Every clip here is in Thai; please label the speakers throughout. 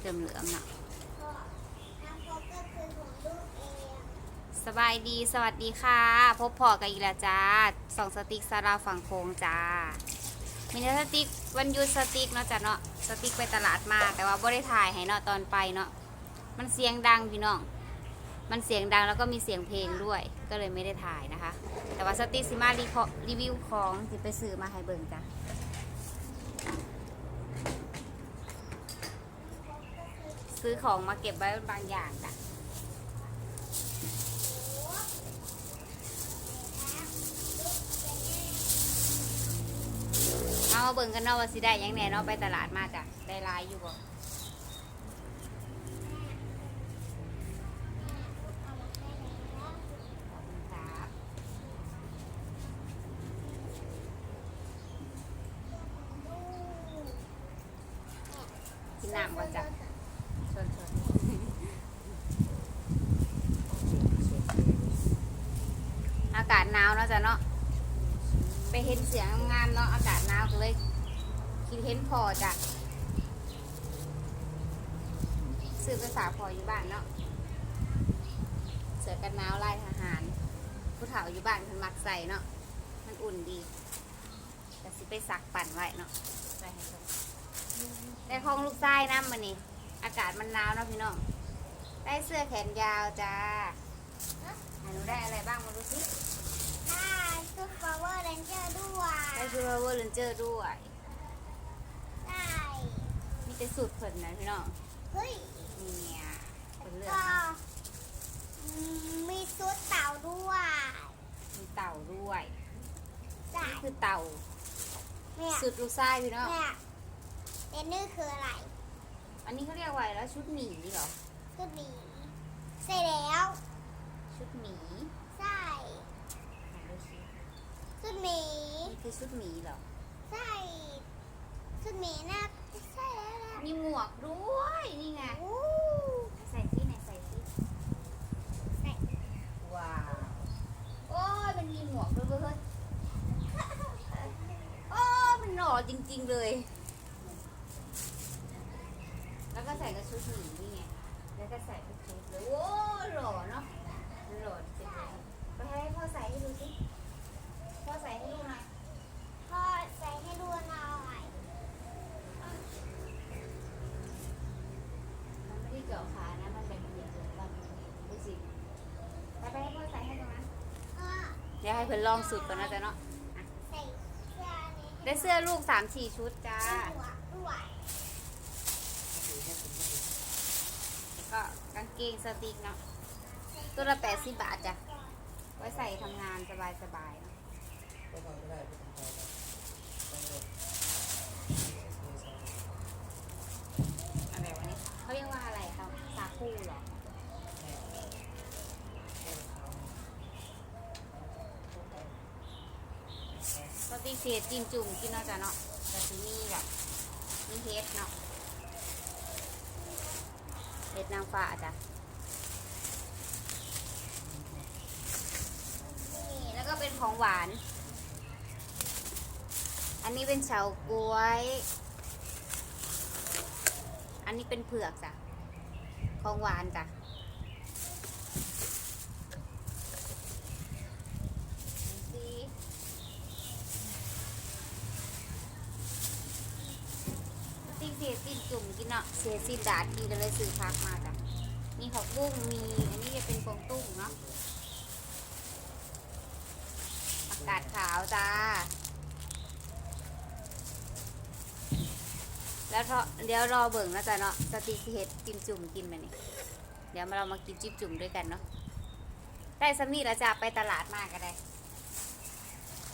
Speaker 1: เป็นเหลืองเนาะ
Speaker 2: เพราะน้ำพกก็คืองลูกเอง
Speaker 1: สบายดีสวัสดีค่ะ พบพอกันอีกแล้วจ้าสองสติกซาราฝั่งโค้งจ้า มีแต่สติกวันหยุดสติกเนาะจ้ะเนาะสติกไปตลาดมา แต่ว่าบ่ได้ถ่ายให้เนาะตอนไปเนาะมันเสียงดังพี่น้อง มันเสียงดังแล้วก็มีเสียงเพลงด้วย ก็เลยไม่ได้ถ่ายนะคะ แต่ว่าสติกสิมารีพอรีวิวของที่ไปซื้อมาให้เบิ่งจ้ะ ซื้อของมาเก็บไว้บางอย่างจ้ะเอามาเบิ่งกันเนาะว่าสิได้ยังแน่เนาะไปตลาดมาจ้ะได้ลายอยู่บ่กินน้ำก่อนจ้ะชวนชวนอากาศ หนาวเนาะจ้ะเนาะไปเห็นเสียงงามเนาะอากาศหนาวก็เลย คิดเห็นพอจ้ะซื้อภาษาพออยู่บ้านเนาะเสือกันหนาวลายทหาร ผู้เฒ่าอยู่บ้านมันมักใส่เนาะมันอุ่นดีแต่สิไปซักปั่นไว้เนาะใส่ให้เพิ่นได้ของลูกชายน้ำมันนี่อากาศมันหนาวเนาะพี่น้องได้เสื้อแขนยาวจ้าอะหนูได้อะไรบ้างมาดูสิ
Speaker 2: ได้ ซุปเปอร์เวอร์เรนเจอร์ด้วย
Speaker 1: ได้ชูเวอร์เลนเจอร์ด้วย
Speaker 2: ได้
Speaker 1: มีแต่สูตรเพิ่นนะพี่น้อง
Speaker 2: เฮ้ย
Speaker 1: เนี่ยเป็นเรื่อง
Speaker 2: ก็
Speaker 1: เอา
Speaker 2: มีซุปเต่าด้วย
Speaker 1: มีเต่าด้วย
Speaker 2: ได้
Speaker 1: นี่คือเต่า
Speaker 2: เนี่ย
Speaker 1: สุดลูกไส้พี่น้อง
Speaker 2: เนี่ยเรนนี่คืออะไร
Speaker 1: อันนี้เขาเรียกว่าอะไรแล้วชุดหมีเหรอ
Speaker 2: ชุดหมีใส่แล้ว
Speaker 1: ชุดหมี
Speaker 2: ใส่
Speaker 1: ไหนดูสิ
Speaker 2: ชุด หมี
Speaker 1: นี่คือชุดหมีเหรอ
Speaker 2: ใส่ชุดหมีนะใส่แล้วนะ
Speaker 1: มีหมวกด้วย นี่ไง
Speaker 2: อู้
Speaker 1: ใส่ที่ไหนใส่ที่
Speaker 2: ใส่
Speaker 1: ว้าว โอ้ยมันมีหมวกด้วยเว้ยโอ้ยมันหล่อจริง ๆเลย แล้วก็ใส่กับชุดหมีนี่ไง แล้วก็ใส่ทุกชุดเลย โอ้หล่อเนาะมันหล่อจริงเลยไปให้พ่อใส่ให้ดูสิ พ่อใส่ให้ดูหน่อย
Speaker 2: พ่อใส่ให้ดูหน่อย
Speaker 1: มันไม่ได้เจาะขานะ มันเป็นเหยียบๆกันดูสิ ไปไปให้พ่อใส่ให้ตรงนั้น
Speaker 2: พ่อ
Speaker 1: เดี๋ยวให้เพิ่นลองสุดก่อนนะจ๊ะเนาะ
Speaker 2: ใส่เสื้อนี้
Speaker 1: ได้เสื้อลูกสามสี่ชุดจ้า
Speaker 2: ให้หัวด้วย
Speaker 1: แล้วก็กางเกงสติกเนาะตัวละแปดสิบบาทจ้ะไว้ใส่ทำงานสบายๆเนาะ
Speaker 3: ก็ทำไม่ได้ก็ทำไปต้องรอ
Speaker 1: อะไรวะเนี่ยเขาเรียกว่าอะไรครับซาคูเหรอ สติเสียจิ้มจุ่มกินเนาะจ้ะเนาะแต่ที่นี่แบบมีเฮ็ดเนาะเฮ็ดนางฟ้าจ้ะนี่แล้วก็เป็นของหวาน อันนี้เป็นเฉาก๊วย อันนี้เป็นเผือกจ้ะของหวานจ้ะดูสิตีเสียตีนจุ่มกิน เนาะเสียซีดาดกินกันเลยซื้อพักมาจ้ะมีผักบุ้งมีอันนี้จะเป็นกวงตุ้งเนาะอากาศขาวจ้า แล้วเถาะเดี๋ยวรอเบิ่งนะจ๊ะเนาะสติเฮ็ดจิ้มจุ่มกินมานี่เดี๋ยวมาเรามากินจิ้มจุ่มด้วยกันเนาะได้สำนีแล้วจ้ะไปตลาดมากก็ได้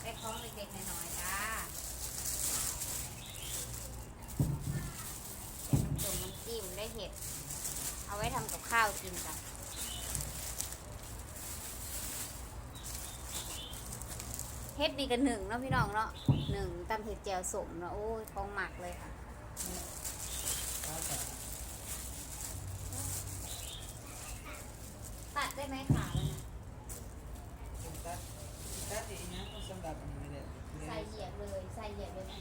Speaker 1: ได้ของเล็กๆน้อยๆจ้าได้น้ำจุ่มน้ำ จิ้มได้เห็ดเอาไว้ทำกับข้าวกินจ้ะเฮ็ดดีกันหนึ่งเนาะพี่น้องเนาะหนึ่งตำเห็ดแจ่วสมเนาะโอ้ยของหมักเลยค่ะ
Speaker 3: ข้าวสาร
Speaker 1: ตัดได้ไหมขาเลยนะ
Speaker 3: คุณตัดตัดเองนะก็สำหรับอันนี้ไม่ได้
Speaker 1: ใส่เหยียบเลยใส่เหยียบเลยนะ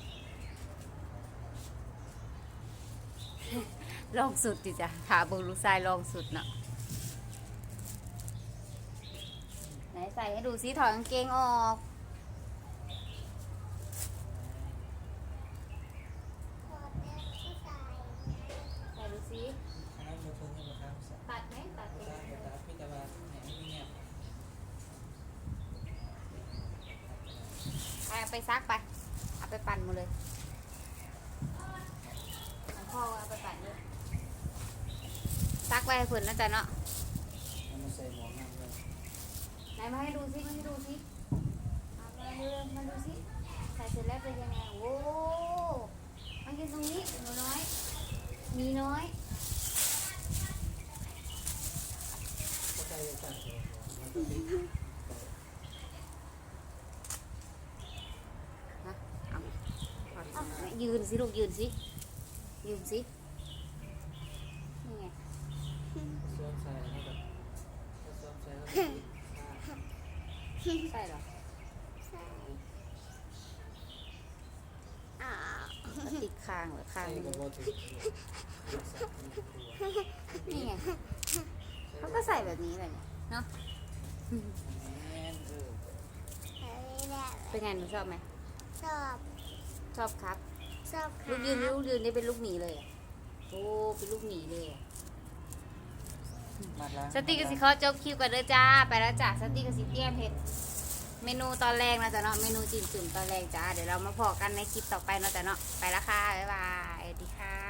Speaker 1: ลองสุดดิจ้ะขาเบิงลูกชายลองสุดเนาะไหนใส่ให้ดูซิถอดกางเกงออก
Speaker 2: ใส่
Speaker 1: ดูซิ
Speaker 3: อันนั้นมาทุ่งมาทำสัตว์
Speaker 1: ตัดไหมตัดเอ
Speaker 3: งไป
Speaker 1: ซักไป เอาไปปั่นหมาเลยพ่อเอาไปปั่น ซักไว้ให้เพิ่นนะจ๊ะเนาะ
Speaker 3: เอามาใส่หมวกนั่นเลย
Speaker 1: ไหนมาให้ดูซิมาให้ดูซิเอามาดูมาดูซิใส่เสร็จแล้วเป็นยังไงโอ้มากินตรงนี้หนูน้อย มีน้อย
Speaker 3: ก็ใส่กันมันก็ติด
Speaker 1: ฮะเอาเอาไหนยืนสิลูกยืนสิยืนสินี่ไง
Speaker 3: สวมใส่แล้วแบบสวมใส่แล้ว
Speaker 1: ใส่เหรอ
Speaker 2: ใส่อ่า
Speaker 1: แล้วติดคางเหรือคาง
Speaker 3: ใส่
Speaker 1: นี่
Speaker 3: กับโบถึง
Speaker 1: นี่ไงเขาก็ใส่แบบนี้เลยเนี่ยเนาะ
Speaker 3: แม่นเออ
Speaker 2: ใส่แหละ
Speaker 1: เป็นไงหนูชอบไหม
Speaker 2: ชอบ
Speaker 1: ชอบครับ
Speaker 2: ชอบครั
Speaker 1: ลูกยืนลูกยืนนี่เป็นลูกหมีเลยอะโอ้เป็นลูกหมีเลยอะ
Speaker 3: มาล้าง
Speaker 1: สติกสิเขาจบคิวกันเด้อจ้า ไปแล้วจ้าสติกสิเตรียมเห็ด เมนูตอนแรกนะจ๊ะเนาะเมนูจิ้มจุ่มตอนแรกจ้าเดี๋ยวเรามาพอกันในคลิปต่อไปนะจ๊ะเนาะไปแล้วค่ะบ๊ายบายดีค่ะ